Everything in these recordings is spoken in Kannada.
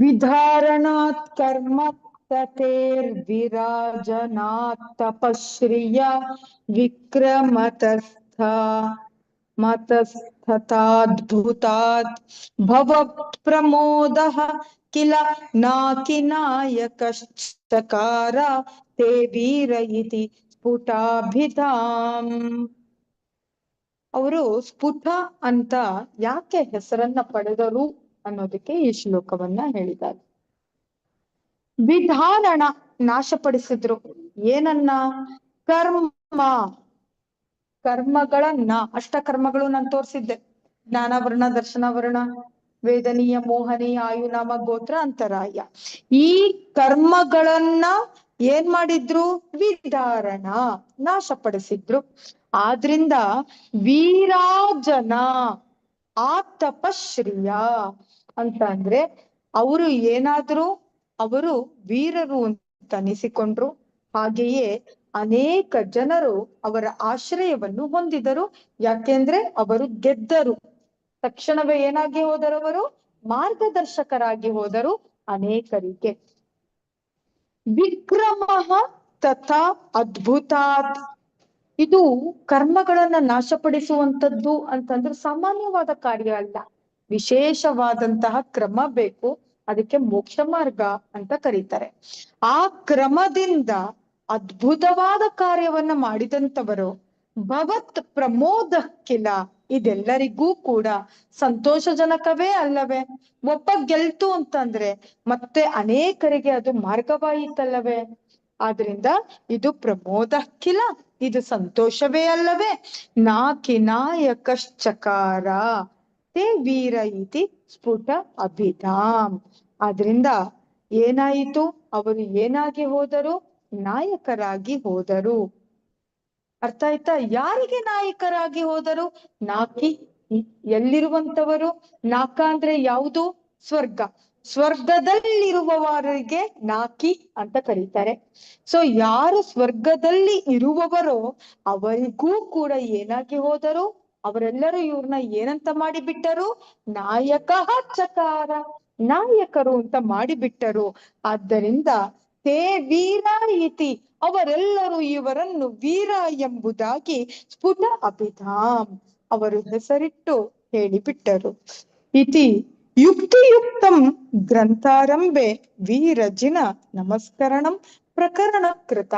विधारणात् कर्म ततेर्विराजनात् तपश्रिया विक्रमतस्थ मतस्तथाद्भुतात् भवप्रमोदः किल नाकिनायकश्चकार ते वीर इति ಸ್ಫುಟಾಭಿಧಾಮ್ ಅವರು ಸ್ಫುಟ ಅಂತ ಯಾಕೆ ಹೆಸರನ್ನ ಪಡೆದರು ಅನ್ನೋದಕ್ಕೆ ಈ ಶ್ಲೋಕವನ್ನ ಹೇಳಿದ್ದಾರೆ. ವಿಧಾನಣ ನಾಶಪಡಿಸಿದ್ರು. ಏನನ್ನ? ಕರ್ಮ. ಕರ್ಮಗಳನ್ನ. ಅಷ್ಟ ಕರ್ಮಗಳು ನಾನು ತೋರಿಸಿದ್ದೆ. ಜ್ಞಾನವರ್ಣ, ದರ್ಶನವರ್ಣ, ವೇದನೀಯ, ಮೋಹನೀಯ, ಆಯುನಾಮ, ಗೋತ್ರ, ಅಂತರಾಯ. ಈ ಕರ್ಮಗಳನ್ನ ಏನ್ ಮಾಡಿದ್ರು? ವಿಧಾರಣ ನಾಶಪಡಿಸಿದ್ರು. ಆದ್ರಿಂದ ವೀರಾಜನ ಆ ತಪಶ್ರಿಯ ಅಂತ ಅಂದ್ರೆ ಅವರು ಏನಾದ್ರು ಅವರು ವೀರರು ಅಂತ ಅನಿಸಿಕೊಂಡ್ರು. ಹಾಗೆಯೇ ಅನೇಕ ಜನರು ಅವರ ಆಶ್ರಯವನ್ನು ಹೊಂದಿದರು. ಯಾಕೆಂದ್ರೆ ಅವರು ಗೆದ್ದರು. ತಕ್ಷಣವೇ ಏನಾಗಿ ಹೋದರು ಅವರು? ಮಾರ್ಗದರ್ಶಕರಾಗಿ ಹೋದರು ಅನೇಕರಿಗೆ. ವಿಕ್ರಮ ತಥಾ ಅದ್ಭುತಾತ್. ಇದು ಕರ್ಮಗಳನ್ನ ನಾಶಪಡಿಸುವಂತದ್ದು ಅಂತಂದ್ರೆ ಸಾಮಾನ್ಯವಾದ ಕಾರ್ಯ ಅಲ್ಲ. ವಿಶೇಷವಾದಂತಹ ಕ್ರಮ ಬೇಕು. ಅದಕ್ಕೆ ಮೋಕ್ಷ ಮಾರ್ಗ ಅಂತ ಕರೀತಾರೆ. ಆ ಕ್ರಮದಿಂದ ಅದ್ಭುತವಾದ ಕಾರ್ಯವನ್ನ ಮಾಡಿದಂತವರು ಭವತ್ ಪ್ರಮೋದಕ್ಕಿಲ್ಲ ಇದೆಲ್ಲರಿಗೂ ಕೂಡ ಸಂತೋಷಜನಕವೇ ಅಲ್ಲವೇ? ಒಬ್ಬ ಗೆಲ್ತು ಅಂತಂದ್ರೆ ಮತ್ತೆ ಅನೇಕರಿಗೆ ಅದು ಮಾರ್ಗವಾಯಿತಲ್ಲವೇ? ಆದ್ರಿಂದ ಇದು ಪ್ರಮೋದಕ್ಕಿಲ. ಇದು ಸಂತೋಷವೇ ಅಲ್ಲವೇ? ನಾಕಿನಾಯಕಶ್ಚಕಾರ ತೇ ವೀರ ಇತಿ ಸ್ಫುಟ ಅಭಿಧಾಮ್. ಆದ್ರಿಂದ ಏನಾಯಿತು? ಅವರು ಏನಾಗಿ ಹೋದರು? ನಾಯಕರಾಗಿ ಹೋದರು. ಅರ್ಥ ಆಯ್ತಾ? ಯಾರಿಗೆ ನಾಯಕರಾಗಿ ಹೋದರು? ನಾಕಿ ಎಲ್ಲಿರುವಂತವರು ನಾಕ ಅಂದ್ರೆ ಯಾವುದು? ಸ್ವರ್ಗ. ಸ್ವರ್ಗದಲ್ಲಿರುವವರಿಗೆ ನಾಕಿ ಅಂತ ಕರೀತಾರೆ. ಸೊ ಯಾರು ಸ್ವರ್ಗದಲ್ಲಿ ಇರುವವರೋ ಅವರಿಗೂ ಕೂಡ ಏನಾಗಿ ಹೋದರು, ಅವರೆಲ್ಲರೂ ಇವ್ರನ್ನ ಏನಂತ ಮಾಡಿಬಿಟ್ಟರು? ನಾಯಕ ಚಕಾರ ನಾಯಕರು ಅಂತ ಮಾಡಿಬಿಟ್ಟರು. ಆದ್ದರಿಂದ ತೇ ವೀರ ಇತಿ ಅವರೆಲ್ಲರೂ ಇವರನ್ನು ವೀರ ಎಂಬುದಾಗಿ ಸ್ಫುಟ ಅಭಿಧಾಮ್ ಅವರು ಹೆಸರಿಟ್ಟು ಹೇಳಿಬಿಟ್ಟರು. ಇತಿ ಯುಕ್ತಿಯುಕ್ತಂ ಗ್ರಂಥಾರಂಭೆ ವೀರಜಿನ ನಮಸ್ಕರಣಂ ಪ್ರಕರಣ ಕೃತ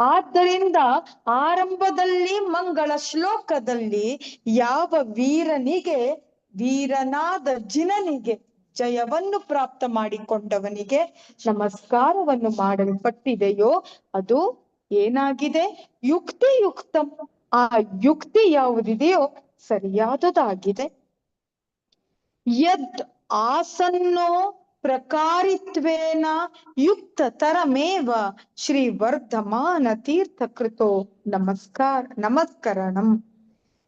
ಆದ್ದರಿಂದ ಆರಂಭದಲ್ಲಿ ಮಂಗಳ ಶ್ಲೋಕದಲ್ಲಿ ಯಾವ ವೀರನಿಗೆ, ವೀರನಾದ ಜಿನನಿಗೆ ಜಯವನ್ನು ಪ್ರಾಪ್ತ ಮಾಡಿಕೊಂಡವನಿಗೆ ನಮಸ್ಕಾರವನ್ನು ಮಾಡಲ್ಪಟ್ಟಿದೆಯೋ, ಅದು ಏನಾಗಿದೆ? ಯುಕ್ತಿಯುಕ್ತಂ. ಆ ಯುಕ್ತಿ ಯಾವುದಿದೆಯೋ ಸರಿಯಾದದಾಗಿದೆ. ಯದ್ ಆಸನ್ನೋ ಪ್ರಕಾರಿತ್ವೇನ ಯುಕ್ತ ತರಮೇವ ಶ್ರೀ ವರ್ಧಮಾನ ತೀರ್ಥಕೃತೋ ನಮಸ್ಕಾರ, ನಮಸ್ಕರಣಂ.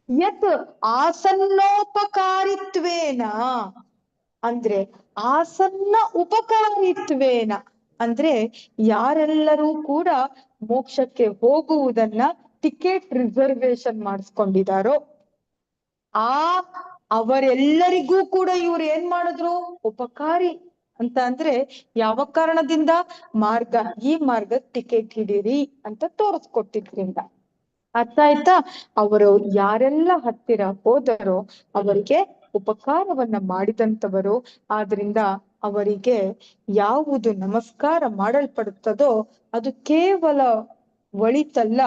ಯತ್ ಆಸನ್ನೋಪಕಾರಿತ್ವೇನ ಅಂದ್ರೆ ಆಸನ್ನ ಉಪಕಾರಿತ್ವೇನ ಅಂದ್ರೆ ಯಾರೆಲ್ಲರೂ ಕೂಡ ಮೋಕ್ಷಕ್ಕೆ ಹೋಗುವುದನ್ನ ಟಿಕೆಟ್ ರಿಸರ್ವೇಶನ್ ಮಾಡಿಸ್ಕೊಂಡಿದಾರೋ ಆ ಅವರೆಲ್ಲರಿಗೂ ಕೂಡ ಇವ್ರು ಏನ್ ಮಾಡಿದ್ರು? ಉಪಕಾರಿ. ಅಂತ ಅಂದ್ರೆ ಯಾವ ಕಾರಣದಿಂದ? ಮಾರ್ಗ. ಈ ಮಾರ್ಗ ಟಿಕೆಟ್ ಹಿಡೀರಿ ಅಂತ ತೋರಿಸ್ಕೊಟ್ಟಿದ್ರಿಂದ. ಅರ್ಥ ಆಯ್ತಾ? ಅವರು ಯಾರೆಲ್ಲ ಹತ್ತಿರ ಹೋದರೋ ಅವರಿಗೆ ಉಪಕಾರವನ್ನ ಮಾಡಿದಂತವರು ಆದ್ರಿಂದ ಅವರಿಗೆ ಯಾವುದು ನಮಸ್ಕಾರ ಮಾಡಲ್ಪಡುತ್ತದೋ ಅದು ಕೇವಲ ಒಳಿತಲ್ಲ.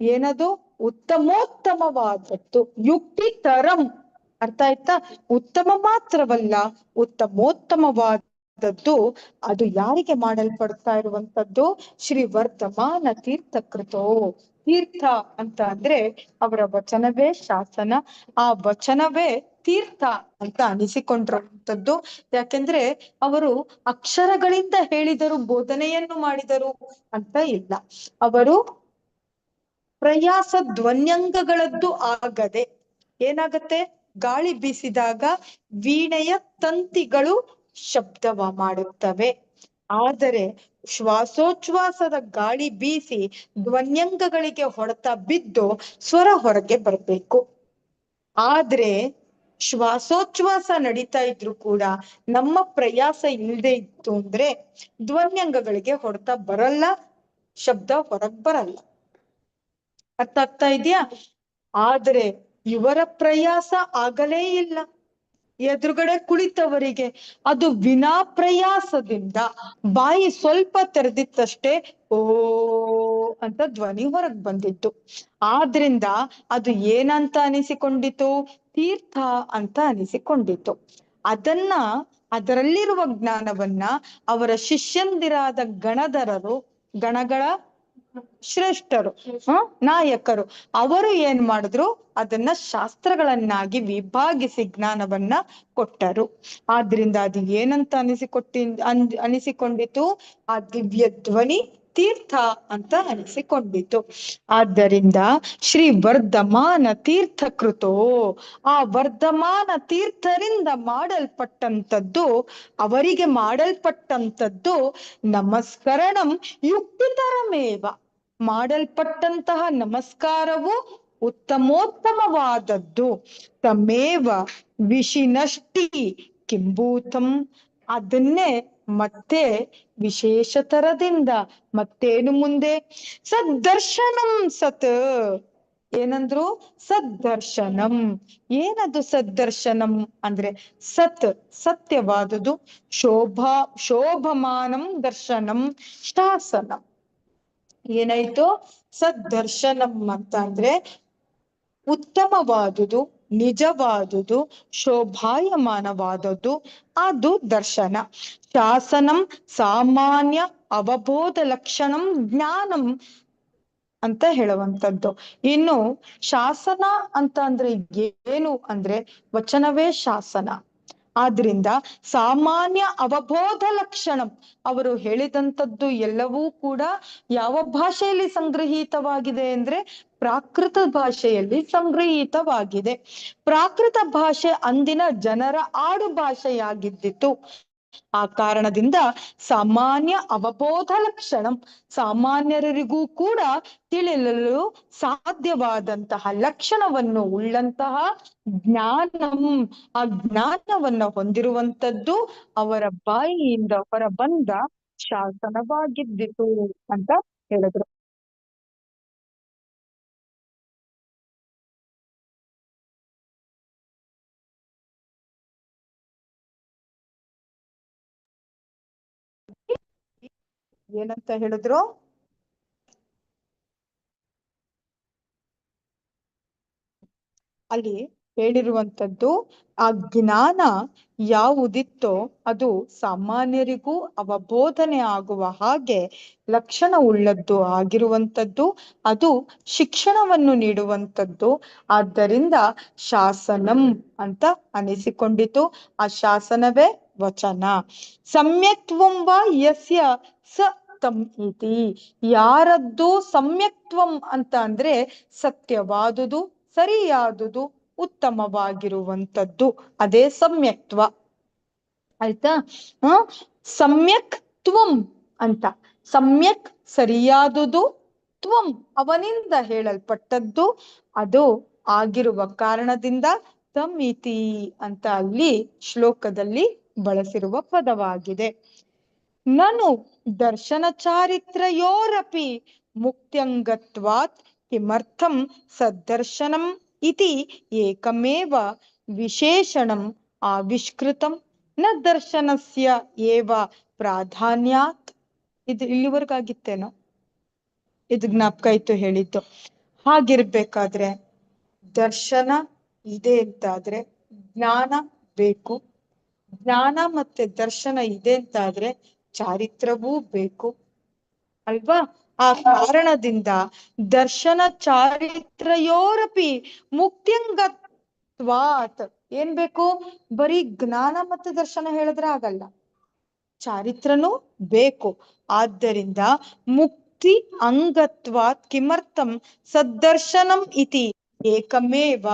ಏನದು? ಉತ್ತಮೋತ್ತಮವಾದದ್ದು. ಯುಕ್ತಿ ತರಂ ಅರ್ಥ ಆಯ್ತಾ? ಉತ್ತಮ ಮಾತ್ರವಲ್ಲ, ಉತ್ತಮೋತ್ತಮವಾದದ್ದು ಅದು ಯಾರಿಗೆ ಮಾಡಲ್ಪಡ್ತಾ ಇರುವಂತದ್ದು ಶ್ರೀ ತೀರ್ಥ ಕೃತೋ ತೀರ್ಥ ಅಂತ ಅಂದ್ರೆ ಅವರ ವಚನವೇ ಶಾಸನ. ಆ ವಚನವೇ ತೀರ್ಥ ಅಂತ ಅನಿಸಿಕೊಂಡಿರುವಂತದ್ದು ಯಾಕೆಂದ್ರೆ ಅವರು ಅಕ್ಷರಗಳಿಂದ ಹೇಳಿದರು, ಬೋಧನೆಯನ್ನು ಮಾಡಿದರು ಅಂತ ಇಲ್ಲ. ಅವರು ಪ್ರಯಾಸ ಧ್ವನ್ಯಂಗಗಳದ್ದು ಆಗದೆ ಏನಾಗತ್ತೆ? ಗಾಳಿ ಬೀಸಿದಾಗ ವೀಣೆಯ ತಂತಿಗಳು ಶಬ್ದವ ಮಾಡುತ್ತವೆ. ಆದರೆ ಶ್ವಾಸೋಚ್ಛ್ವಾಸದ ಗಾಳಿ ಬೀಸಿ ಧ್ವನ್ಯಂಗಗಳಿಗೆ ಹೊಡೆತ ಬಿದ್ದು ಸ್ವರ ಹೊರಗೆ ಬರಬೇಕು. ಆದ್ರೆ ಶ್ವಾಸೋಚ್ಛ್ವಾಸ ನಡೀತಾ ಇದ್ರು ಕೂಡ ನಮ್ಮ ಪ್ರಯಾಸ ಇಲ್ಲದೆ ಇತ್ತು ಅಂದ್ರೆ ಧ್ವನ್ಯಂಗಗಳಿಗೆ ಹೊಡೆತ ಬರಲ್ಲ, ಶಬ್ದ ಹೊರಗ್ ಬರಲ್ಲ. ಅರ್ಥ ಆಗ್ತಾ ಇದೆಯಾ? ಆದ್ರೆ ಇವರ ಪ್ರಯಾಸ ಆಗಲೇ ಇಲ್ಲ. ಎದುರುಗಡೆ ಕುಳಿತವರಿಗೆ ಅದು ವಿನಾ ಪ್ರಯಾಸದಿಂದ ಬಾಯಿ ಸ್ವಲ್ಪ ತೆರೆದಿತ್ತಷ್ಟೇ, ಓ ಅಂತ ಧ್ವನಿ ಹೊರಗ್ ಬಂದಿತ್ತು. ಆದ್ರಿಂದ ಅದು ಏನಂತ ಅನಿಸಿಕೊಂಡಿತು? ತೀರ್ಥ ಅಂತ ಅನಿಸಿಕೊಂಡಿತು ಅದನ್ನ, ಅದರಲ್ಲಿರುವ ಜ್ಞಾನವನ್ನ ಅವರ ಶಿಷ್ಯಂದಿರಾದ ಗಣಧರರು, ಗಣಗಳ ಶ್ರೇಷ್ಠರು ಹ ನಾಯಕರು. ಅವರು ಏನ್ ಮಾಡಿದ್ರು? ಅದನ್ನ ಶಾಸ್ತ್ರಗಳನ್ನಾಗಿ ವಿಭಾಗಿಸಿ ಜ್ಞಾನವನ್ನ ಕೊಟ್ಟರು. ಆದ್ರಿಂದ ಅದು ಏನಂತ ಅನಿಸಿಕೊಟ್ಟಿ, ಅನ್, ಅನಿಸಿಕೊಂಡಿತು? ಆ ದಿವ್ಯ ಧ್ವನಿ ತೀರ್ಥ ಅಂತ ಅನಿಸಿಕೊಂಡಿತು. ಆದ್ದರಿಂದ ಶ್ರೀ ವರ್ಧಮಾನ ತೀರ್ಥಕೃತೋ, ಆ ವರ್ಧಮಾನ ತೀರ್ಥರಿಂದ ಮಾಡಲ್ಪಟ್ಟಂತದ್ದು ಅವರಿಗೆ ಮಾಡಲ್ಪಟ್ಟಂತದ್ದು ನಮಸ್ಕರಣಂ ಯುಕ್ತಿತರಮೇವ. ಮಾಡಲ್ಪಟ್ಟಂತಹ ನಮಸ್ಕಾರವು ಉತ್ತಮೋತ್ತಮವಾದದ್ದು. ತಮೇವ ವಿಷಿನಷ್ಟಿ ಕಿಂಭೂತಂ ಅದನ್ನೇ ಮತ್ತೆ ವಿಶೇಷತರದಿಂದ ಮತ್ತೇನು ಮುಂದೆ? ಸದ್ದರ್ಶನಂ ಸತ್. ಏನಂದ್ರು? ಸದ್ದರ್ಶನಂ. ಏನದು ಸದ್ದರ್ಶನಂ? ಅಂದ್ರೆ ಸತ್, ಸತ್ಯವಾದುದು. ಶೋಭಾ, ಶೋಭಮಾನಂ ದರ್ಶನಂ. ಶಾಸನಂ ಏನಾಯ್ತು? ಸದ್ದರ್ಶನಂ ಅಂತ ಅಂದ್ರೆ ಉತ್ತಮವಾದುದು, ನಿಜವಾದುದು, ಶೋಭಾಯಮಾನವಾದದ್ದು, ಅದು ದರ್ಶನ. ಶಾಸನಂ, ಸಾಮಾನ್ಯ, ಅವಬೋಧ ಲಕ್ಷಣಂ, ಜ್ಞಾನಂ ಅಂತ ಹೇಳುವಂಥದ್ದು ಇನ್ನು ಶಾಸನ ಅಂತ ಅಂದ್ರೆ ಏನು? ಅಂದ್ರೆ ವಚನವೇ ಶಾಸನ. ಆದ್ರಿಂದ ಸಾಮಾನ್ಯ ಅವಬೋಧ ಲಕ್ಷಣ ಅವರು ಹೇಳಿದಂಥದ್ದು ಎಲ್ಲವೂ ಕೂಡ ಯಾವ ಭಾಷೆಯಲ್ಲಿ ಸಂಗ್ರಹಿತವಾಗಿದೆ ಅಂದ್ರೆ ಪ್ರಾಕೃತ ಭಾಷೆಯಲ್ಲಿ ಸಂಗ್ರಹಿತವಾಗಿದೆ. ಪ್ರಾಕೃತ ಭಾಷೆ ಅಂದಿನ ಜನರ ಆಡು ಭಾಷೆಯಾಗಿದ್ದಿತು ಆ ಕಾರಣದಿಂದ ಸಾಮಾನ್ಯ ಅವಬೋಧ ಲಕ್ಷಣಂ ಸಾಮಾನ್ಯರಿಗೂ ಕೂಡ ತಿಳಿಯಲು ಸಾಧ್ಯವಾದಂತಹ ಲಕ್ಷಣವನ್ನು ಉಳ್ಳಂತಹ ಜ್ಞಾನಂ, ಆ ಜ್ಞಾನವನ್ನ ಹೊಂದಿರುವಂತದ್ದು ಅವರ ಬಾಯಿಯಿಂದ ಹೊರ ಬಂದ ಶಾಸನವಾಗಿದ್ದಿತು ಅಂತ ಹೇಳಿದ್ರು. ಏನಂತ ಹೇಳಿದ್ರು? ಅಲ್ಲಿ ಹೇಳಿರುವಂತದ್ದು ಆ ಜ್ಞಾನ ಯಾವುದಿತ್ತೋ ಅದು ಸಾಮಾನ್ಯರಿಗೂ ಅವಬೋಧನೆ ಆಗುವ ಹಾಗೆ ಲಕ್ಷಣ ಉಳ್ಳದ್ದು ಆಗಿರುವಂತದ್ದು ಅದು ಶಿಕ್ಷಣವನ್ನು ನೀಡುವಂತದ್ದು ಆದ್ದರಿಂದ ಶಾಸನಂ ಅಂತ ಅನಿಸಿಕೊಂಡಿತು. ಆ ಶಾಸನವೇ ವಚನ. ಸಮ್ಯಕ್ತ್ವಂ ವಾ ಯಸ್ಯ ಸ ತಂ ಇತಿ. ಯಾರದ್ದು ಸಮ್ಯಕ್ತ್ವಂ ಅಂತ ಅಂದ್ರೆ ಸತ್ಯವಾದುದು, ಸರಿಯಾದುದು ಉತ್ತಮವಾಗಿರುವಂತದ್ದು ಅದೇ ಸಮ್ಯಕ್ತ್ವ. ಆಯ್ತಾ? ಹ? ಸಮ್ಯಕ್ ತ್ವಂ ಅಂತ. ಸಮ್ಯಕ್ ಸರಿಯಾದುದು, ತ್ವಂ ಅವನಿಂದ ಹೇಳಲ್ಪಟ್ಟದ್ದು, ಅದು ಆಗಿರುವ ಕಾರಣದಿಂದ ತಮ್ ಇತಿ ಅಂತ ಅಲ್ಲಿ ಶ್ಲೋಕದಲ್ಲಿ ಬಳಸಿರುವ ಪದವಾಗಿದೆ. ನನು ದರ್ಶನ ಚಾರಿತ್ರಯೋರಪಿ ಮುಕ್ತ್ಯಂಗತ್ವಾತ್ ಕಿಮರ್ಥಂ ಸದ್ದರ್ಶನಂ ಇತಿ ಏಕಮೇವ ವಿಶೇಷಣಂ ಆವಿಷ್ಕೃತಂ. ನ ದರ್ಶನಸ್ಯ ಏವ ಪ್ರಾಧಾನ್ಯಾತ್. ಇದು ಇಲ್ಲಿವರೆಗಾಗಿತ್ತೇನೋ ಇದು ಜ್ಞಾಪಕ ಇತ್ತು ಹೇಳಿದ್ದು. ಹಾಗಿರ್ಬೇಕಾದ್ರೆ ದರ್ಶನ ಇದೆ ಅಂತಾದ್ರೆ ಜ್ಞಾನ ಬೇಕು. ಜ್ಞಾನ ಮತ್ತೆ ದರ್ಶನ ಇದೆ ಅಂತಾದ್ರೆ ಚಾರಿತ್ರವೂ ಬೇಕು. ಅಲ್ವಾ? ಆ ಕಾರಣದಿಂದ ದರ್ಶನ ಚಾರಿತ್ರಯೋರಪಿ ಮುಕ್ತ್ಯಂಗತ್ವಾತ್. ಏನ್ ಬೇಕು? ಬರೀ ಜ್ಞಾನ ಮತ್ತು ದರ್ಶನ ಹೇಳಿದ್ರೆ ಆಗಲ್ಲ. ಚಾರಿತ್ರನೂ ಬೇಕು. ಆದ್ದರಿಂದ ಮುಕ್ತಿ ಅಂಗತ್ವಾತ್ ಕಿಮರ್ಥಂ ಸದ್ದರ್ಶನಂ ಇತಿ. ಏಕಮೇವ?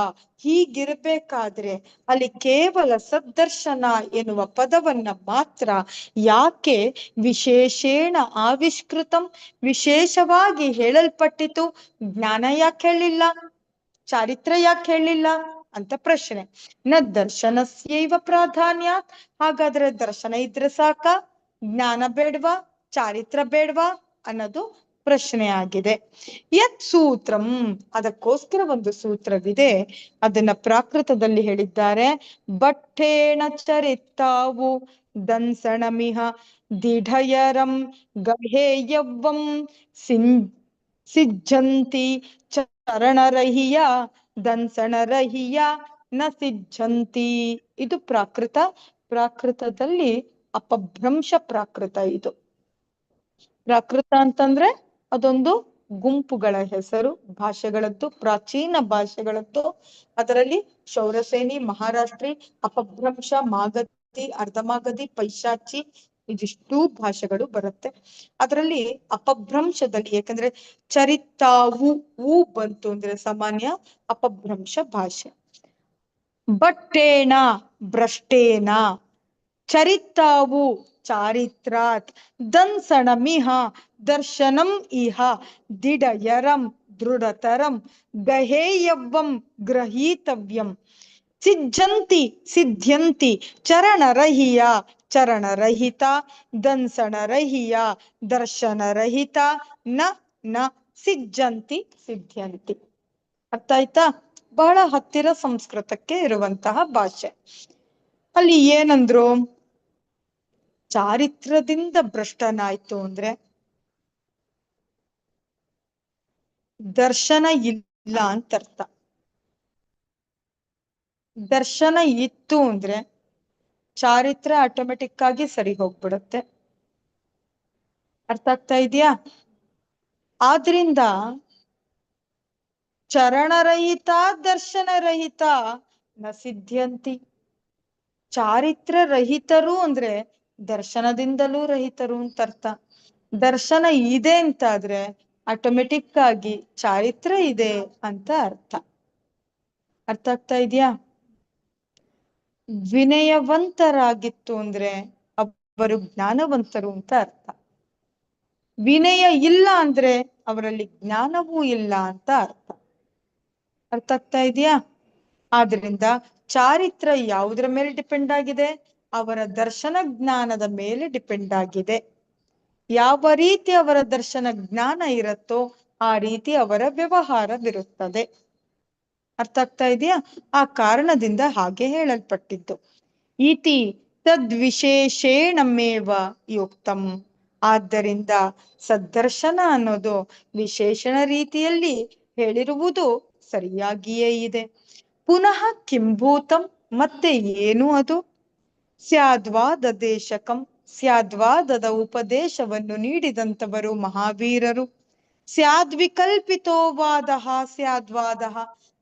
ಹೀಗಿರ್ಬೇಕಾದ್ರೆ ಅಲ್ಲಿ ಕೇವಲ ಸದ್ದರ್ಶನ ಎನ್ನುವ ಪದವನ್ನ ಮಾತ್ರ ಯಾಕೆ ವಿಶೇಷೇಣ ಆವಿಷ್ಕೃತಂ? ವಿಶೇಷವಾಗಿ ಹೇಳಲ್ಪಟ್ಟಿತು. ಜ್ಞಾನ ಯಾಕೆ ಹೇಳಿಲ್ಲ? ಚಾರಿತ್ರ ಯಾಕೆ ಹೇಳಿಲ್ಲ? ಅಂತ ಪ್ರಶ್ನೆ. ನ ದರ್ಶನಸ್ಯೈವ ಪ್ರಾಧಾನ್ಯ ಹಾಗಾದ್ರೆ ದರ್ಶನ ಇದ್ರೆ ಸಾಕ, ಜ್ಞಾನ ಬೇಡ್ವಾ, ಚಾರಿತ್ರ ಬೇಡ್ವಾ ಅನ್ನೋದು ಪ್ರಶ್ನೆ ಆಗಿದೆ ಯತ್ ಸೂತ್ರಂ, ಅದಕ್ಕೋಸ್ಕರ ಒಂದು ಸೂತ್ರವಿದೆ. ಅದನ್ನ ಪ್ರಾಕೃತದಲ್ಲಿ ಹೇಳಿದ್ದಾರೆ. ಬಟ್ಟೇಣ ಚರಿತಾವು ದಂಸಣಮಿಹ ದಿಢಯರಂ ಗಹೇಯವ್ವಂ ಸಿಂ, ಸಿಜ್ಜಂತಿ ಚರಣರಹಿಯ ದಂಸಣರಹಿಯ ನ ಸಿಜ್ಜಂತಿ ಇದು ಪ್ರಾಕೃತ, ಪ್ರಾಕೃತದಲ್ಲಿ ಅಪಭ್ರಂಶ ಪ್ರಾಕೃತ ಇದು. ಪ್ರಾಕೃತ ಅಂತಂದ್ರೆ ಅದೊಂದು ಗುಂಪುಗಳ ಹೆಸರು, ಭಾಷೆಗಳದ್ದು, ಪ್ರಾಚೀನ ಭಾಷೆಗಳದ್ದು. ಅದರಲ್ಲಿ ಶೌರಸೇನಿ, ಮಹಾರಾಷ್ಟ್ರಿ, ಅಪಭ್ರಂಶ ಮಾಗದಿ ಅರ್ಧಮಾಗದಿ ಪೈಶಾಚಿ ಇದಿಷ್ಟೂ ಭಾಷೆಗಳು ಬರುತ್ತೆ. ಅದರಲ್ಲಿ ಅಪಭ್ರಂಶದಲ್ಲಿ ಯಾಕಂದ್ರೆ ಚರಿತಾವು ಊ ಬಂತು ಅಂದ್ರೆ ಸಾಮಾನ್ಯ ಅಪಭ್ರಂಶ ಭಾಷೆ. ಬಟ್ಟೇಣ, ಭ್ರಷ್ಟೇನ ಚರಿತಾವು ಚಾರಿತ್ರಾತ್. ದಂಸಣಮಿಹ ದರ್ಶನಂ ಇಹ. ದಿಡಯರಂ, ದೃಢತರಂ, ಗಹೇಯವ್ವಂ, ಗ್ರಹೀತವ್ಯಂ. ಸಿದ್ಧಂತಿ ಸಿದ್ಧ್ಯಂತಿ, ಚರಣರಹಿಯ, ಚರಣರಹಿತ. ದಂಸಣರಹಿಯ ದರ್ಶನರಹಿತ. ನ ನ ಸಿದ್ಧಂತಿ ಸಿದ್ಧ್ಯಂತಿ. ಅರ್ಥ ಆಯ್ತಾ? ಬಹಳ ಹತ್ತಿರ ಸಂಸ್ಕೃತಕ್ಕೆ ಇರುವಂತಹ ಭಾಷೆ. ಅಲ್ಲಿ ಏನಂದ್ರು? ಚಾರಿತ್ರದಿಂದ ಭ್ರಷ್ಟನಾಯ್ತು ಅಂದ್ರೆ ದರ್ಶನ ಇಲ್ಲ ಅಂತ ಅರ್ಥ ದರ್ಶನ ಇತ್ತು ಅಂದ್ರೆ ಚಾರಿತ್ರ ಆಟೋಮೆಟಿಕ್ ಆಗಿ ಸರಿ ಹೋಗ್ಬಿಡುತ್ತೆ. ಅರ್ಥ ಆಗ್ತಾ ಇದೆಯಾ? ಆದ್ರಿಂದ ಚರಣರಹಿತ, ದರ್ಶನರಹಿತ, ನ ಸಿದ್ಧಂತಿ ಚಾರಿತ್ರ ರಹಿತರು ಅಂದ್ರೆ ದರ್ಶನದಿಂದಲೂ ರಹಿತರು ಅಂತ ಅರ್ಥ. ದರ್ಶನ ಇದೆ ಅಂತಾದ್ರೆ ಆಟೋಮೆಟಿಕ್ ಆಗಿ ಚಾರಿತ್ರ ಇದೆ ಅಂತ ಅರ್ಥ. ಅರ್ಥ ಆಗ್ತಾ ಇದೆಯಾ? ವಿನಯವಂತರಾಗಿತ್ತು ಅಂದ್ರೆ ಅವರು ಜ್ಞಾನವಂತರು ಅಂತ ಅರ್ಥ. ವಿನಯ ಇಲ್ಲ ಅಂದ್ರೆ ಅವರಲ್ಲಿ ಜ್ಞಾನವೂ ಇಲ್ಲ ಅಂತ ಅರ್ಥ. ಅರ್ಥ ಆಗ್ತಾ ಇದೆಯಾ? ಆದ್ರಿಂದ ಚಾರಿತ್ರ ಯಾವುದರ ಮೇಲೆ ಡಿಪೆಂಡ್ ಆಗಿದೆ? ಅವರ ದರ್ಶನ ಜ್ಞಾನದ ಮೇಲೆ ಡಿಪೆಂಡ್ ಆಗಿದೆ. ಯಾವ ರೀತಿ ಅವರ ದರ್ಶನ ಜ್ಞಾನ ಇರುತ್ತೋ ಆ ರೀತಿ ಅವರ ವ್ಯವಹಾರವಿರುತ್ತದೆ. ಅರ್ಥ ಆಗ್ತಾ ಇದೆಯಾ? ಆ ಕಾರಣದಿಂದ ಹಾಗೆ ಹೇಳಲ್ಪಟ್ಟಿದ್ದು. ಇತಿ ತದ್ವಿಶೇಷೇಣಮೇವ ಯುಕ್ತಂ. ಆದ್ದರಿಂದ ಸದ್ದರ್ಶನ ಅನ್ನೋದು ವಿಶೇಷಣ ರೀತಿಯಲ್ಲಿ ಹೇಳಿರುವುದು ಸರಿಯಾಗಿಯೇ ಇದೆ. ಪುನಃ ಕಿಂಭೂತಂ, ಮತ್ತೆ ಏನು ಅದು? ಸ್ಯಾದ್ವಾದ ದೇಶಕಂ ಸ್ಯಾದ್ವಾದದ ಉಪದೇಶವನ್ನು ನೀಡಿದಂತವರು ಮಹಾವೀರರು. ಸ್ಯಾದ್ವಿಕಲ್ಪಿತೋ ವಾದ ಸ್ಯಾದ್ವಾದ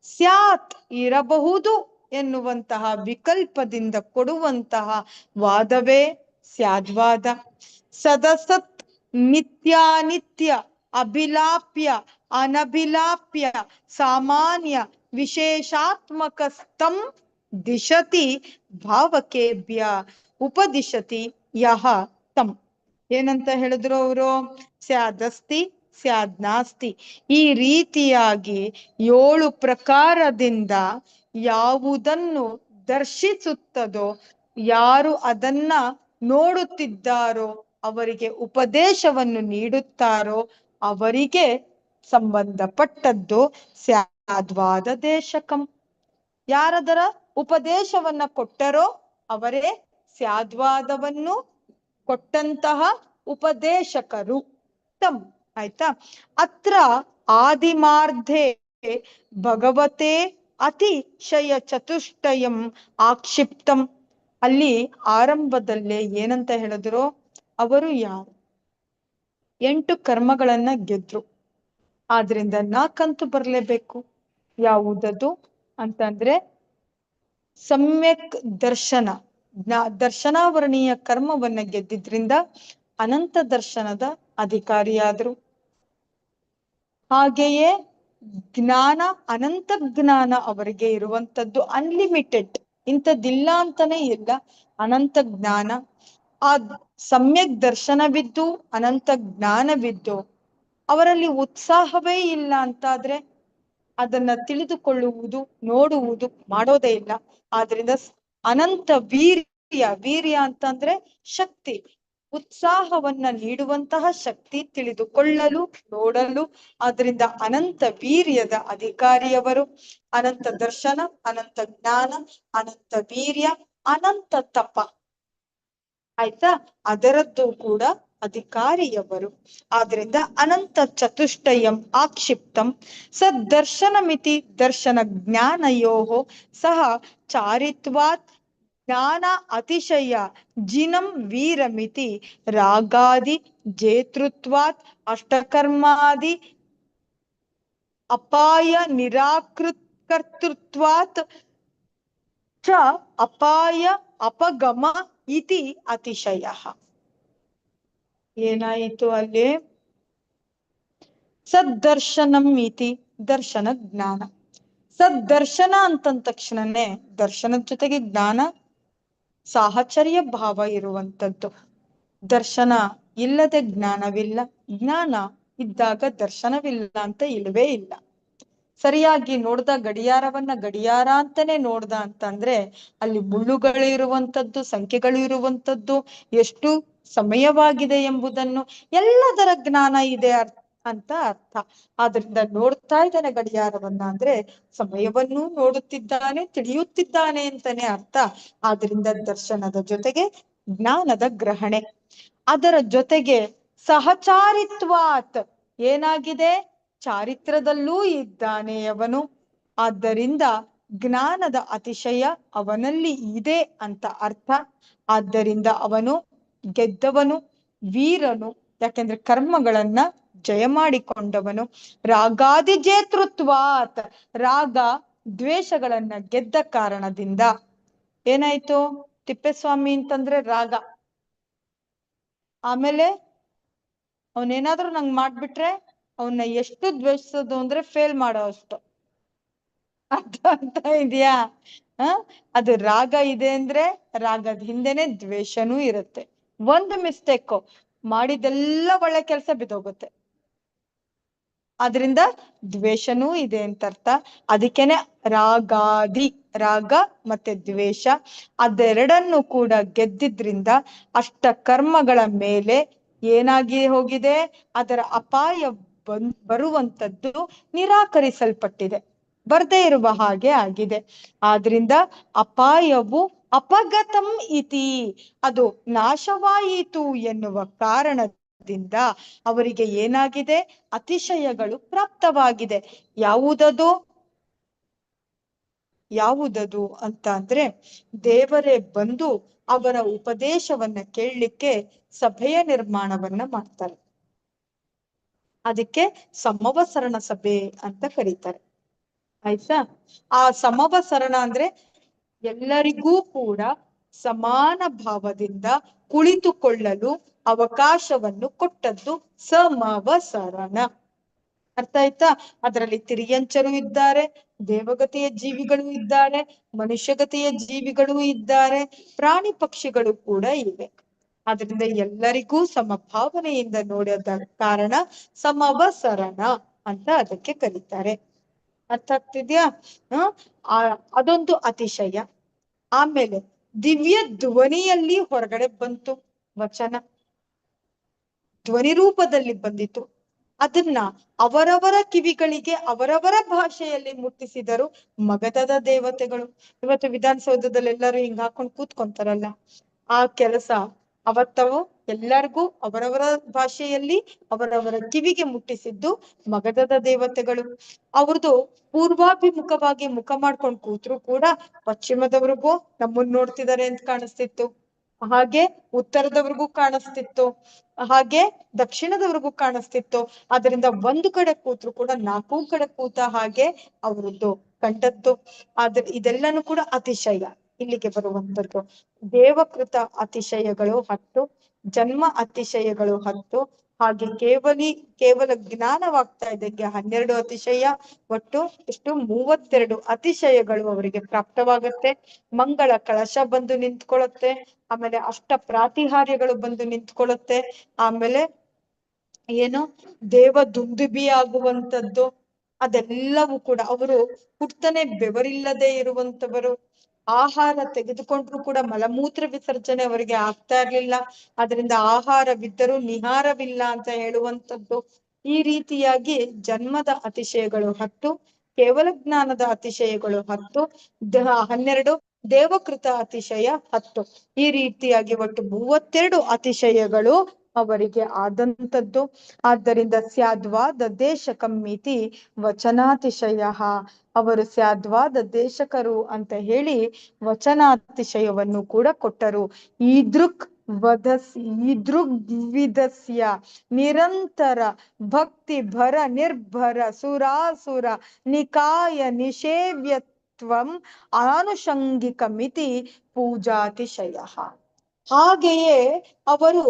ಸ್ಯಾತ್ ಇರಬಹುದು ಎನ್ನುವಂತಹ ವಿಕಲ್ಪದಿಂದ ಕೊಡುವಂತಹ ವಾದವೇ ಸ್ಯಾದ್ವಾದ. ಸದಸತ್ ನಿತ್ಯಾನಿತ್ಯ ಅಭಿಲಾಪ್ಯ, ಅನಭಿಲಾಪ್ಯ, ಸಾಮಾನ್ಯ ವಿಶೇಷಾತ್ಮಕ ಸ್ತಂ ದಿಶತಿ ಭಾವಕೇಭ್ಯ ಉಪದಿಶತಿ ಯಹ ತಂ. ಏನಂತ ಹೇಳಿದ್ರು ಅವರು? ಸ್ಯಾದಸ್ತಿ, ಸ್ಯಾದ್ನಾಸ್ತಿ. ಈ ರೀತಿಯಾಗಿ ಏಳು ಪ್ರಕಾರದಿಂದ ಯಾವುದನ್ನು ದರ್ಶಿಸುತ್ತದೋ, ಯಾರು ಅದನ್ನ ನೋಡುತ್ತಿದ್ದಾರೋ, ಅವರಿಗೆ ಉಪದೇಶವನ್ನು ನೀಡುತ್ತಾರೋ, ಅವರಿಗೆ ಸಂಬಂಧಪಟ್ಟದ್ದು ಸ್ಯಾದ್ವಾದ ದೇಶಕಂ. ಯಾರದರ? ಉಪದೇಶವನ್ನ ಕೊಟ್ಟರೋ ಅವರೇ ಸ್ಯಾದ್ವಾದವನ್ನು ಕೊಟ್ಟಂತಹ ಉಪದೇಶಕರು. ತಮ್ ಆಯ್ತಾ? ಅತ್ರ ಆದಿಮಾರ್ಧೆ ಭಗವತೆ ಅತಿಶಯ ಚತುಷ್ಟಯಂ ಆಕ್ಷಿಪ್ತಂ. ಅಲ್ಲಿ ಆರಂಭದಲ್ಲೇ ಏನಂತ ಹೇಳಿದ್ರು? ಅವರು ಯಾರು? ಎಂಟು ಕರ್ಮಗಳನ್ನ ಗೆದ್ರು. ಆದ್ರಿಂದ ನಾಕಂತೂ ಬರ್ಲೇಬೇಕು. ಯಾವುದದು? ಅಂತಂದ್ರೆ ಸಮ್ಯಕ್ ದರ್ಶನ. ದರ್ಶನಾವರಣೀಯ ಕರ್ಮವನ್ನ ಗೆದ್ದಿದ್ರಿಂದ ಅನಂತ ದರ್ಶನದ ಅಧಿಕಾರಿಯಾದರು. ಹಾಗೆಯೇ ಜ್ಞಾನ, ಅನಂತ ಜ್ಞಾನ ಅವರಿಗೆ ಇರುವಂತದ್ದು ಅನ್ಲಿಮಿಟೆಡ್ ಇಂಥದ್ದಿಲ್ಲ ಅಂತಾನೆ ಇಲ್ಲ. ಅನಂತ ಜ್ಞಾನ. ಆ ಸಮ್ಯಕ್ ದರ್ಶನವಿದ್ದು, ಅನಂತ ಜ್ಞಾನವಿದ್ದು ಅವರಲ್ಲಿ ಉತ್ಸಾಹವೇ ಇಲ್ಲ ಅಂತಾದ್ರೆ ಅದನ್ನ ತಿಳಿದುಕೊಳ್ಳುವುದು, ನೋಡುವುದು ಮಾಡೋದೇ ಇಲ್ಲ. ಆದ್ರಿಂದ ಅನಂತ ವೀರ್ಯ ವೀರ್ಯ ಅಂತಂದ್ರೆ ಶಕ್ತಿ. ಉತ್ಸಾಹವನ್ನ ನೀಡುವಂತಹ ಶಕ್ತಿ ತಿಳಿದುಕೊಳ್ಳಲು, ನೋಡಲು, ಆದ್ರಿಂದ ಅನಂತ ವೀರ್ಯದ ಅಧಿಕಾರಿಯವರು. ಅನಂತ ದರ್ಶನ, ಅನಂತ ಜ್ಞಾನ, ಅನಂತ ವೀರ್ಯ, ಅನಂತ ತಪ. ಆಯ್ತಾ? ಅದರದ್ದು ಕೂಡ ಅಧಿಕಾರಿಯವರು. ಆದ್ರಿಂದ ಅನಂತ ಚತುಷ್ಟಯಂ ಆಕ್ಷಿಪ್ತಂ ಸದ್ದರ್ಶನಮಿತಿ ದರ್ಶನ ಜ್ಞಾನಯೋಹೋ ಸಹ ಚಾರಿತ್ವಾತ್ ಜ್ಞಾನ ಅತಿಶಯ ಜಿನಂ ವೀರಮಿತಿ ರಾಗಾದಿ ಜೇತೃತ್ವಾತ್ ಅಷ್ಟಕರ್ಮಾದಿ ಅಪಾಯ ನಿರಾಕೃತ್ ಕರ್ತೃತ್ವಾತ್ ಚ ಅಪಾಯ ಅಪಗಮ ಇತಿ ಅತಿಶಯ. ಏನಾಯಿತು ಅಲ್ಲಿ? ಸದ್ದರ್ಶನಂ ಇತಿ ದರ್ಶನ ಜ್ಞಾನ. ಸದ್ದರ್ಶನ ಅಂತಂದ ತಕ್ಷಣನೇ ದರ್ಶನದ ಜೊತೆಗೆ ಜ್ಞಾನ ಸಾಹಚರ್ಯ ಭಾವ ಇರುವಂತದ್ದು. ದರ್ಶನ ಇಲ್ಲದೆ ಜ್ಞಾನವಿಲ್ಲ. ಜ್ಞಾನ ಇದ್ದಾಗ ದರ್ಶನವಿಲ್ಲ ಅಂತ ಇಲ್ವೇ ಇಲ್ಲ. ಸರಿಯಾಗಿ ನೋಡ್ದ ಗಡಿಯಾರವನ್ನ ಗಡಿಯಾರ ಅಂತಾನೆ ನೋಡ್ದ ಅಂತಂದ್ರೆ ಅಲ್ಲಿ ಮುಳ್ಳುಗಳು ಇರುವಂತದ್ದು, ಸಂಖ್ಯೆಗಳು ಇರುವಂತದ್ದು, ಎಷ್ಟು ಸಮಯವಾಗಿದೆ ಎಂಬುದನ್ನು ಎಲ್ಲದರ ಜ್ಞಾನ ಇದೆ ಅಂತ ಅರ್ಥ. ಆದ್ರಿಂದ ನೋಡ್ತಾ ಇದ್ದಾನೆ ಗಡಿಯಾರವನ್ನ ಅಂದ್ರೆ ಸಮಯವನ್ನು ನೋಡುತ್ತಿದ್ದಾನೆ, ತಿಳಿಯುತ್ತಿದ್ದಾನೆ ಅಂತಾನೆ ಅರ್ಥ. ಆದ್ರಿಂದ ದರ್ಶನದ ಜೊತೆಗೆ ಜ್ಞಾನದ ಗ್ರಹಣೆ. ಅದರ ಜೊತೆಗೆ ಸಹಚಾರಿತ್ವಾತ್ ಏನಾಗಿದೆ? ಚಾರಿತ್ರದಲ್ಲೂ ಇದ್ದಾನೆ ಅವನು. ಆದ್ದರಿಂದ ಜ್ಞಾನದ ಅತಿಶಯ ಅವನಲ್ಲಿ ಇದೆ ಅಂತ ಅರ್ಥ. ಆದ್ದರಿಂದ ಅವನು ಗೆದ್ದವನು, ವೀರನು, ಯಾಕೆಂದ್ರೆ ಕರ್ಮಗಳನ್ನ ಜಯ ಮಾಡಿಕೊಂಡವನು. ರಾಗಾದಿ ಜೇತೃತ್ವಾತ್, ರಾಗ ದ್ವೇಷಗಳನ್ನ ಗೆದ್ದ ಕಾರಣದಿಂದ. ಏನಾಯ್ತು? ತಿಪ್ಪೇಸ್ವಾಮಿ ಅಂತಂದ್ರೆ ರಾಗ. ಆಮೇಲೆ ಅವನೇನಾದ್ರೂ ನಂಗ್ ಮಾಡ್ಬಿಟ್ರೆ? ಅವನ್ನ ಎಷ್ಟು ದ್ವೇಷಿಸೋದು ಅಂದ್ರೆ ಫೇಲ್ ಮಾಡೋ ಅಷ್ಟು. ಅರ್ಥ ಅಂತ ಇದೆಯಾ? ಹ? ಅದು ರಾಗ ಇದೆ ಅಂದ್ರೆ ರಾಗದ ಹಿಂದೆನೆ ದ್ವೇಷನೂ ಇರುತ್ತೆ. ಒಂದು ಮಿಸ್ಟೇಕ್ ಮಾಡಿದೆಲ್ಲ ಒಳ್ಳೆ ಕೆಲಸ ಬಿದ್ದೋಗುತ್ತೆ. ಆದ್ರಿಂದ ದ್ವೇಷನೂ ಇದೆ ಅಂತ ಅರ್ಥ. ಅದಕ್ಕೇನೆ ರಾಗಾದಿ, ರಾಗ ಮತ್ತೆ ದ್ವೇಷ ಅದೆರಡನ್ನು ಕೂಡ ಗೆದ್ದಿದ್ರಿಂದ ಅಷ್ಟ ಕರ್ಮಗಳ ಮೇಲೆ ಏನಾಗಿ ಹೋಗಿದೆ? ಅದರ ಅಪಾಯ ಬನ್ ಬರುವಂತದ್ದು ನಿರಾಕರಿಸಲ್ಪಟ್ಟಿದೆ. ಬರ್ದೇ ಇರುವ ಹಾಗೆ ಆಗಿದೆ. ಆದ್ರಿಂದ ಅಪಾಯವು ಅಪಗತಂ ಇತಿ, ಅದು ನಾಶವಾಯಿತು ಎನ್ನುವ ಕಾರಣದಿಂದ ಅವರಿಗೆ ಏನಾಗಿದೆ? ಅತಿಶಯಗಳು ಪ್ರಾಪ್ತವಾಗಿದೆ. ಯಾವುದದು? ಯಾವುದದು ಅಂತ ಅಂದ್ರೆ ದೇವರೇ ಬಂದು ಅವರ ಉಪದೇಶವನ್ನ ಕೇಳಲಿಕ್ಕೆ ಸಭೆಯ ನಿರ್ಮಾಣವನ್ನ ಮಾಡ್ತಾರೆ. ಅದಕ್ಕೆ ಸಮವಸರಣ ಸಭೆ ಅಂತ ಕರೀತಾರೆ. ಆಯ್ತಾ? ಆ ಸಮವಸರಣ ಅಂದ್ರೆ ಎಲ್ಲರಿಗೂ ಕೂಡ ಸಮಾನ ಭಾವದಿಂದ ಕುಳಿತುಕೊಳ್ಳಲು ಅವಕಾಶವನ್ನು ಕೊಟ್ಟದ್ದು ಸಮವಸರಣ. ಅರ್ಥ ಆಯ್ತಾ? ಅದರಲ್ಲಿ ತಿರಿಯಂಚರು ಇದ್ದಾರೆ, ದೇವಗತಿಯ ಜೀವಿಗಳು ಇದ್ದಾರೆ, ಮನುಷ್ಯಗತಿಯ ಜೀವಿಗಳು ಇದ್ದಾರೆ, ಪ್ರಾಣಿ ಪಕ್ಷಿಗಳು ಕೂಡ ಇವೆ. ಆದ್ರಿಂದ ಎಲ್ಲರಿಗೂ ಸಮಭಾವನೆಯಿಂದ ನೋಡೋದ ಕಾರಣ ಸಮವಸರಣ ಅಂತ ಅದಕ್ಕೆ ಕರೀತಾರೆ. ಅರ್ಥ ಆಗ್ತಿದ್ಯಾ? ಹ? ಅದೊಂದು ಅತಿಶಯ. ಆಮೇಲೆ ದಿವ್ಯ ಧ್ವನಿಯಲ್ಲಿ ಹೊರಗಡೆ ಬಂತು ವಚನ. ಧ್ವನಿ ರೂಪದಲ್ಲಿ ಬಂದಿತು. ಅದನ್ನ ಅವರವರ ಕಿವಿಗಳಿಗೆ, ಅವರವರ ಭಾಷೆಯಲ್ಲಿ ಮುಟ್ಟಿಸಿದರು ಮಗಧದ ದೇವತೆಗಳು. ಇವತ್ತು ವಿಧಾನಸೌಧದಲ್ಲಿ ಎಲ್ಲರೂ ಹಿಂಗ್ ಹಾಕೊಂಡು ಕೂತ್ಕೊಂತಾರಲ್ಲ. ಆ ಕೆಲಸ ಅವತ್ತವು ಎಲ್ಲರಿಗೂ ಅವರವರ ಭಾಷೆಯಲ್ಲಿ ಅವರವರ ಕಿವಿಗೆ ಮುಟ್ಟಿಸಿದ್ದು ಮಗಧದ ದೇವತೆಗಳು. ಅವ್ರದ್ದು ಪೂರ್ವಾಭಿಮುಖವಾಗಿ ಮುಖ ಮಾಡ್ಕೊಂಡ್ ಕೂತ್ರು ಕೂಡ ಪಶ್ಚಿಮದವ್ರಿಗೂ ನಮ್ಮನ್ ನೋಡ್ತಿದ್ದಾರೆ ಅಂತ ಕಾಣಿಸ್ತಿತ್ತು. ಹಾಗೆ ಉತ್ತರದವ್ರಿಗೂ ಕಾಣಿಸ್ತಿತ್ತು. ಹಾಗೆ ದಕ್ಷಿಣದವ್ರಿಗೂ ಕಾಣಿಸ್ತಿತ್ತು. ಅದರಿಂದ ಒಂದು ಕಡೆ ಕೂತ್ರು ಕೂಡ ನಾಲ್ಕು ಕಡೆ ಕೂತ ಹಾಗೆ ಅವರದ್ದು ಕಂಡದ್ದು. ಆದ್ರೆ ಇದೆಲ್ಲನೂ ಕೂಡ ಅತಿಶಯ. ಇಲ್ಲಿಗೆ ಬರುವಂತದ್ದು ದೇವಕೃತ ಅತಿಶಯಗಳು ಹತ್ತು, ಜನ್ಮ ಅತಿಶಯಗಳು ಹತ್ತು. ಹಾಗೆ ಕೇವಲಿ, ಕೇವಲ ಜ್ಞಾನವಾಗ್ತಾ ಇದಕ್ಕೆ ಹನ್ನೆರಡು ಅತಿಶಯ, ಒಟ್ಟು ಇಷ್ಟು ಮೂವತ್ತೆರಡು ಅತಿಶಯಗಳು ಅವರಿಗೆ ಪ್ರಾಪ್ತವಾಗುತ್ತೆ. ಮಂಗಳ ಕಳಶ ಬಂದು ನಿಂತ್ಕೊಳ್ಳುತ್ತೆ. ಆಮೇಲೆ ಅಷ್ಟ ಪ್ರಾತಿಹಾರ್ಯಗಳು ಬಂದು ನಿಂತ್ಕೊಳ್ಳುತ್ತೆ. ಆಮೇಲೆ ಏನು? ದೇವ ದುಂದುಬಿ ಆಗುವಂತದ್ದು ಅದೆಲ್ಲವೂ ಕೂಡ ಅವರು ಹುಟ್ಟನೆ ಬೆವರಿಲ್ಲದೆ ಇರುವಂತವರು ಆಹಾರ ತೆಗೆದುಕೊಂಡ್ರು ಕೂಡ ಮಲಮೂತ್ರ ವಿಸರ್ಜನೆ ಅವರಿಗೆ ಆಗ್ತಾ ಇರ್ಲಿಲ್ಲ. ಅದರಿಂದ ಆಹಾರವಿದ್ದರೂ ನಿಹಾರವಿಲ್ಲ ಅಂತ ಹೇಳುವಂಥದ್ದು ಈ ರೀತಿಯಾಗಿ ಜನ್ಮದ ಅತಿಶಯಗಳು ಹತ್ತು, ಕೇವಲ ಜ್ಞಾನದ ಅತಿಶಯಗಳು ಹತ್ತು ಹನ್ನೆರಡು, ದೇವಕೃತ ಅತಿಶಯ ಹತ್ತು. ಈ ರೀತಿಯಾಗಿ ಒಟ್ಟು ಮೂವತ್ತೆರಡು ಅತಿಶಯಗಳು ಅವರಿಗೆ ಆದಂತದ್ದು ಆದ್ದರಿಂದ ಸ್ಯಾದ್ವಾದ ದೇಶ ಮಿತಿ ವಚನಾತಿಶಯ. ಅವರು ಸ್ಯಾದ್ವಾದ ದೇಶಕರು ಅಂತ ಹೇಳಿ ವಚನಾತಿಶಯವನ್ನು ಕೂಡ ಕೊಟ್ಟರು. ಈದೃಕ್ ವದಸ್ ಈದೃಗ್ವಿದಸ್ಯ ನಿರಂತರ ಭಕ್ತಿ ಭರ ನಿರ್ಭರ ಸುರಾಸುರ ನಿಕಾಯ ನಿಷೇವ್ಯತ್ವಂ ಆನುಷಂಗಿಕ ಮಿತಿ ಪೂಜಾತಿಶಯ. ಹಾಗೆಯೇ ಅವರು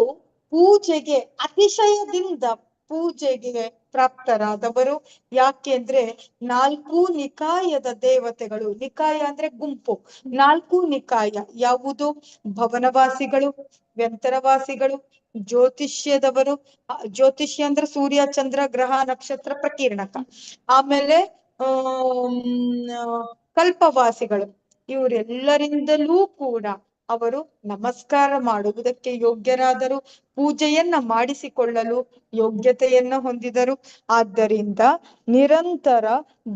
ಪೂಜೆಗೆ, ಅತಿಶಯದಿಂದ ಪೂಜೆಗೆ ಪ್ರಾಪ್ತರಾದವರು ಯಾಕೆಂದ್ರೆ ನಾಲ್ಕು ನಿಕಾಯದ ದೇವತೆಗಳು. ನಿಕಾಯ ಅಂದ್ರೆ ಗುಂಪು. ನಾಲ್ಕು ನಿಕಾಯ ಯಾವುದು? ಭವನವಾಸಿಗಳು, ವ್ಯಂತರವಾಸಿಗಳು, ಜ್ಯೋತಿಷ್ಯದವರು. ಜ್ಯೋತಿಷ್ಯ ಅಂದ್ರೆ ಸೂರ್ಯ, ಚಂದ್ರ, ಗ್ರಹ, ನಕ್ಷತ್ರ, ಪ್ರಕೀರ್ಣಕ. ಆಮೇಲೆ ಕಲ್ಪವಾಸಿಗಳು. ಇವರೆಲ್ಲರಿಂದಲೂ ಕೂಡ ಅವರು ನಮಸ್ಕಾರ ಮಾಡುವುದಕ್ಕೆ ಯೋಗ್ಯರಾದರು ಪೂಜೆಯನ್ನ ಮಾಡಿಸಿಕೊಳ್ಳಲು ಯೋಗ್ಯತೆಯನ್ನ ಹೊಂದಿದರು. ಆದ್ದರಿಂದ ನಿರಂತರ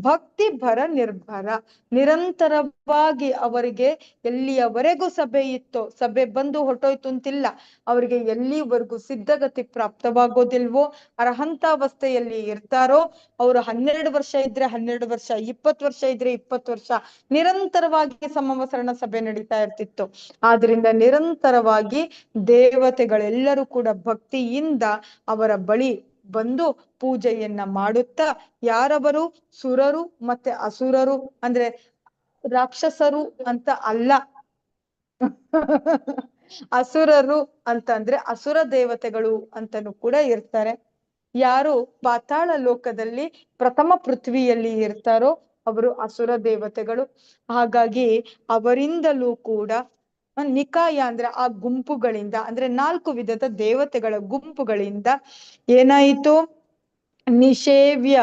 ಭಕ್ತಿ ಭರ ನಿರ್ಭರ, ನಿರಂತರವಾಗಿ ಅವರಿಗೆ ಎಲ್ಲಿಯವರೆಗೂ ಸಭೆ ಇತ್ತೋ, ಸಭೆ ಬಂದು ಹೊಟ್ಟೋಯ್ತು ಅಂತಿಲ್ಲ. ಅವರಿಗೆ ಎಲ್ಲಿವರೆಗೂ ಸಿದ್ಧಗತಿ ಪ್ರಾಪ್ತವಾಗೋದಿಲ್ವೋ, ಅರ್ಹಂತಾವಸ್ಥೆಯಲ್ಲಿ ಇರ್ತಾರೋ, ಅವರು ಹನ್ನೆರಡು ವರ್ಷ ಇದ್ರೆ ಹನ್ನೆರಡು ವರ್ಷ, ಇಪ್ಪತ್ತು ವರ್ಷ ಇದ್ರೆ ಇಪ್ಪತ್ತು ವರ್ಷ ನಿರಂತರವಾಗಿ ಸಮವಸರಣ ಸಭೆ ನಡೀತಾ ಇರ್ತಿತ್ತು. ಆದ್ರಿಂದ ನಿರಂತರವಾಗಿ ದೇವತೆಗಳೆಲ್ಲರೂ ಕೂಡ ಭಕ್ತಿಯಿಂದ ಅವರ ಬಳಿ ಬಂದು ಪೂಜೆಯನ್ನ ಮಾಡುತ್ತಾ ಯಾರವರು ಸುರರು ಮತ್ತೆ ಅಸುರರು ಅಂದ್ರೆ ರಾಕ್ಷಸರು ಅಂತ ಅಲ್ಲ. ಅಸುರರು ಅಂತಂದ್ರೆ ಅಸುರ ದೇವತೆಗಳು ಅಂತನೂ ಕೂಡ ಇರ್ತಾರೆ. ಯಾರು ಪಾತಾಳ ಲೋಕದಲ್ಲಿ ಪ್ರಥಮ ಪೃಥ್ವಿಯಲ್ಲಿ ಇರ್ತಾರೋ ಅವರು ಅಸುರ ದೇವತೆಗಳು. ಹಾಗಾಗಿ ಅವರಿಂದಲೂ ಕೂಡ ನಿಕಾಯ ಅಂದ್ರೆ ಆ ಗುಂಪುಗಳಿಂದ, ಅಂದ್ರೆ ನಾಲ್ಕು ವಿಧದ ದೇವತೆಗಳ ಗುಂಪುಗಳಿಂದ ಏನಾಯಿತು? ನಿಷೇವ್ಯ,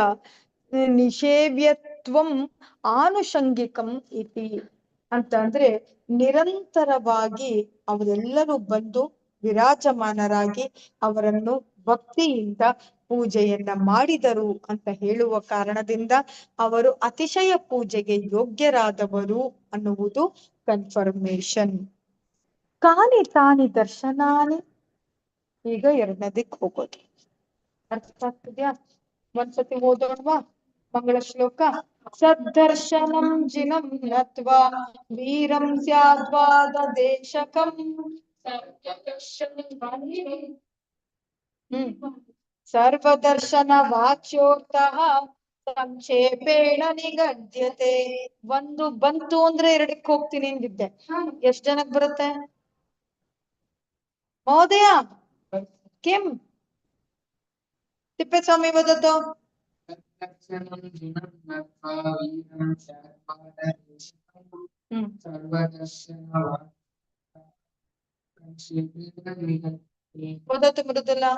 ನಿಷೇವ್ಯತ್ವಂ ಆನುಷಂಗಿಕಂ ಇತಿ ಅಂತ ಅಂದ್ರೆ ನಿರಂತರವಾಗಿ ಅವರೆಲ್ಲರೂ ಬಂದು ವಿರಾಜಮಾನರಾಗಿ ಅವರನ್ನು ಭಕ್ತಿಯಿಂದ ಪೂಜೆಯನ್ನ ಮಾಡಿದರು ಅಂತ ಹೇಳುವ ಕಾರಣದಿಂದ ಅವರು ಅತಿಶಯ ಪೂಜೆಗೆ ಯೋಗ್ಯರಾದವರು ಅನ್ನುವುದು ಕನ್ಫರ್ಮೇಶನ್ ಕಾನಿ ತಾನಿ ದರ್ಶನಾನಿ. ಈಗ ಎರಡನೇದಕ್ಕೆ ಹೋಗೋದು. ಅರ್ಥ ಆಗ್ತಿದ್ಯಾ? ಒಂದ್ಸತಿ ಓದೋಣವಾ? ಮಂಗಳ ಶ್ಲೋಕ. ಸದ್ದರ್ಶನಂ ಜಿನಂ ನತ್ವಾ, ವೀರಂ ಸ್ಯಾದ್ವಾದ ದೇಶಕಂ ಹ್ಮ್. ಸರ್ವದರ್ಶನ ವಾಚ್ಯೋಕ್ತಃ ಸಂಕ್ಷೇಪೇಣ ನಿಗದ್ಯತೆ. ಒಂದು ಬಂತು ಅಂದ್ರೆ ಎರಡಕ್ಕೆ ಹೋಗ್ತೀನಿ ಅಂದಿದ್ದೆ. ಎಷ್ಟ್ ಜನಕ್ ಬರುತ್ತೆ? ಮಹೋದಯ ಕಿಂ ತಿಪ್ಪೇಸ್ವಾಮಿ ವದತು ಹ್ಮ್ ವದತು ಮೃದುಲಾ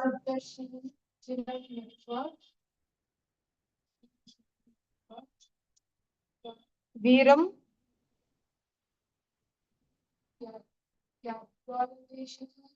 ವೀರಂ ಸರ್ವದರ್ಶನ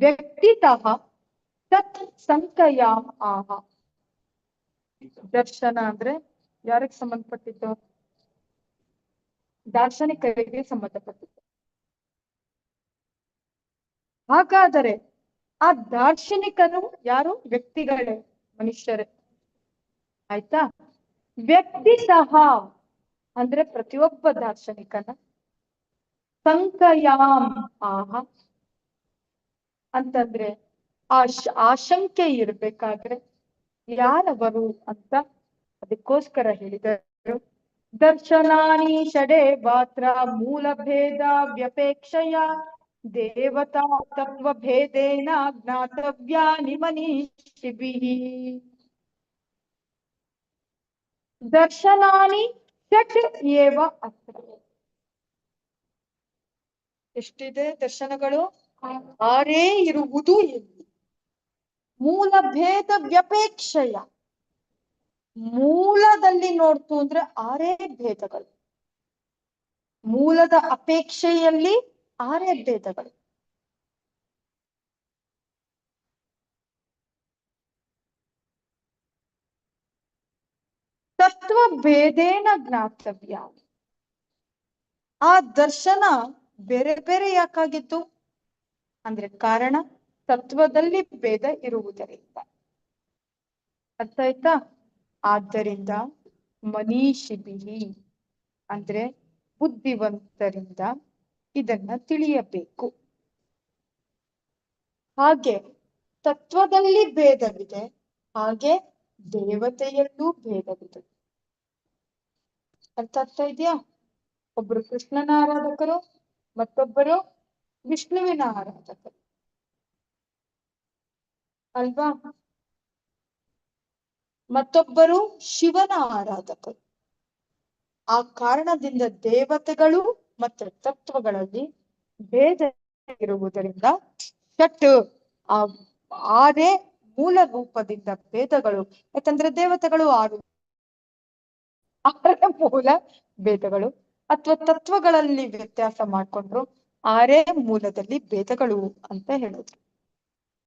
ವ್ಯಕ್ತಿತಃ ತತ್ ಸಂಕಯಾಮ್ ಆಹ. ದರ್ಶನ ಅಂದ್ರೆ ಯಾರಿಗೆ ಸಂಬಂಧಪಟ್ಟಿತ್ತು? ದಾರ್ಶನಿಕರಿಗೆ ಸಂಬಂಧಪಟ್ಟಿತ್ತು. ಹಾಗಾದರೆ ಆ ದಾರ್ಶನಿಕರು ಯಾರು? ವ್ಯಕ್ತಿಗಳೇ, ಮನುಷ್ಯರೇ. ಆಯ್ತಾ? ವ್ಯಕ್ತಿ ಸಹ ಅಂದ್ರೆ ಪ್ರತಿಯೊಬ್ಬ ದಾರ್ಶನಿಕನ ಸಂಕಯಾಮ್ ಆಹ. ಅಂತಂದ್ರೆ ಆಶ್, ಆಶಂಕೆ ಇರ್ಬೇಕಾದ್ರೆ ಯಾರವರು ಅಂತ ಅದಕ್ಕೋಸ್ಕರ ಹೇಳಿದರು. ದರ್ಶನಾನಿ ಷಡೆ ಮಾತ್ರ ಮೂಲ ಭೇದ ವ್ಯಪೇಕ್ಷಯ ದೇವತಾ ತತ್ವ ಭೇದೇನ ಜ್ಞಾತವ್ಯಾನಿ ಮನೀಷಿಭಿಃ ದರ್ಶನಾನಿ ಷಟ್ ಏವ ಅತ್ರ. ಎಷ್ಟಿದೆ ದರ್ಶನಗಳು? ಆರೇ ಇರುವುದು ಇಲ್ಲಿ. ಮೂಲ ಭೇದ ವ್ಯಪೇಕ್ಷಯ. ಮೂಲದಲ್ಲಿ ನೋಡ್ತು ಅಂದ್ರೆ ಆರೇ ಭೇದಗಳು. ಮೂಲದ ಅಪೇಕ್ಷೆಯಲ್ಲಿ ಆರೇ ಭೇದಗಳು. ತತ್ವ ಭೇದೇನ ಜ್ಞಾತವ್ಯ. ಆ ದರ್ಶನ ಬೇರೆ ಬೇರೆ ಯಾಕಾಗಿತ್ತು? ಅಂದ್ರೆ ಕಾರಣ ತತ್ವದಲ್ಲಿ ಭೇದ ಇರುವುದರಿಂದ. ಅರ್ಥ ಆಯ್ತಾ? ಆದ್ದರಿಂದ ಮನೀಷಿಬಿಹಿ ಅಂದ್ರೆ ಬುದ್ಧಿವಂತರಿಂದ ಇದನ್ನ ತಿಳಿಯಬೇಕು. ಹಾಗೆ ತತ್ವದಲ್ಲಿ ಭೇದವಿದೆ, ಹಾಗೆ ದೇವತೆಯಲ್ಲೂ ಭೇದವಿದೆ. ಅರ್ಥ ಆಗ್ತಾ ಇದೆಯಾ? ಒಬ್ರು ಕೃಷ್ಣನ ಆರಾಧಕರು, ಮತ್ತೊಬ್ಬರು ವಿಷ್ಣುವಿನ ಆರಾಧಕರು. ಅಲ್ವಾ? ಮತ್ತೊಬ್ಬರು ಶಿವನ ಆರಾಧಕರು. ಆ ಕಾರಣದಿಂದ ದೇವತೆಗಳು ಮತ್ತು ತತ್ವಗಳಲ್ಲಿ ಭೇದ ಇರುವುದರಿಂದ ಷಟ್, ಆ ಆರೇ ಮೂಲ ರೂಪದಿಂದ ಭೇದಗಳು, ಯಾಕಂದ್ರೆ ದೇವತೆಗಳು ಆರು ಆರೇ ಮೂಲ ಭೇದಗಳು, ಅಥವಾ ತತ್ವಗಳಲ್ಲಿ ವ್ಯತ್ಯಾಸ ಮಾಡ್ಕೊಂಡ್ರು. ಆರೇ ಮೂಲದಲ್ಲಿ ಭೇದಗಳು ಅಂತ ಹೇಳಿದ್ರು